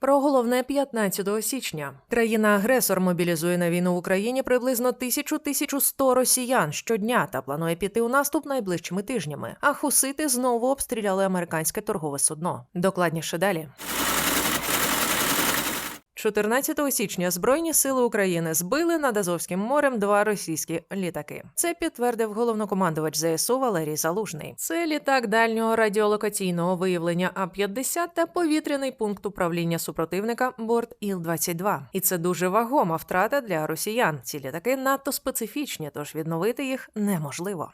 Про головне 15 січня країна-агресор мобілізує на війну в Україні приблизно 1000-1100 росіян щодня та планує піти у наступ найближчими тижнями. А хусити знову обстріляли американське торгове судно. Докладніше далі. 14 січня Збройні сили України збили над Азовським морем два російські літаки. Це підтвердив головнокомандувач ЗСУ Валерій Залужний. Це літак дальнього радіолокаційного виявлення А-50 та повітряний пункт управління супротивника борт Іл-22. І це дуже вагома втрата для росіян. Ці літаки надто специфічні, тож відновити їх неможливо.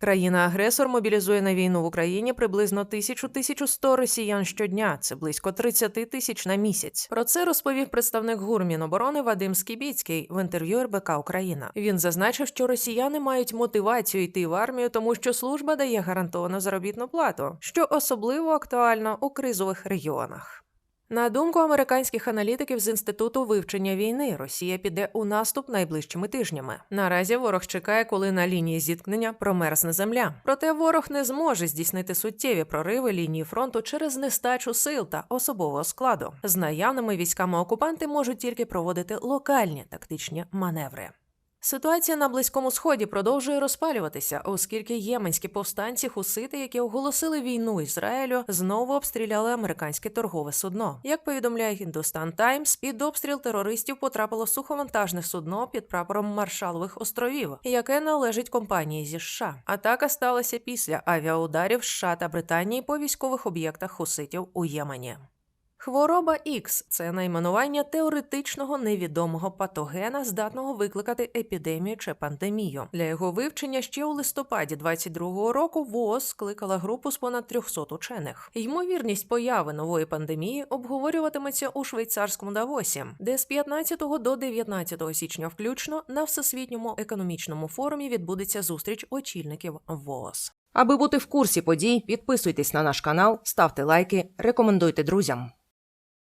Країна-агресор мобілізує на війну в Україні приблизно 1000-1100 росіян щодня. Це близько 30 тисяч на місяць. Про це розповів представник ГУР Міноборони Вадим Скібіцький в інтерв'ю РБК Україна. Він зазначив, що росіяни мають мотивацію йти в армію, тому що служба дає гарантовану заробітну плату, що особливо актуально у кризових регіонах. На думку американських аналітиків з інституту вивчення війни, Росія піде у наступ найближчими тижнями. Наразі ворог чекає, коли на лінії зіткнення промерзне земля. Проте ворог не зможе здійснити суттєві прориви лінії фронту через нестачу сил та особового складу. З наявними військами окупанти можуть тільки проводити локальні тактичні маневри. Ситуація на близькому сході продовжує розпалюватися, оскільки єменські повстанці хусити, які оголосили війну Ізраїлю, знову обстріляли американське торгове судно. Як повідомляє Hindustan Times, під обстріл терористів потрапило суховантажне судно під прапором Маршалових островів, яке належить компанії зі США. Атака сталася після авіаударів США та Британії по військових об'єктах хуситів у Ємені. Хвороба X – це найменування теоретичного невідомого патогена, здатного викликати епідемію чи пандемію. Для його вивчення ще у листопаді 22-го року ВООЗ скликала групу з понад 300 учених. Ймовірність появи нової пандемії обговорюватиметься у швейцарському Давосі, де з 15 до 19 січня включно на всесвітньому економічному форумі відбудеться зустріч очільників ВООЗ. Аби бути в курсі подій, підписуйтесь на наш канал, ставте лайки, рекомендуйте друзям.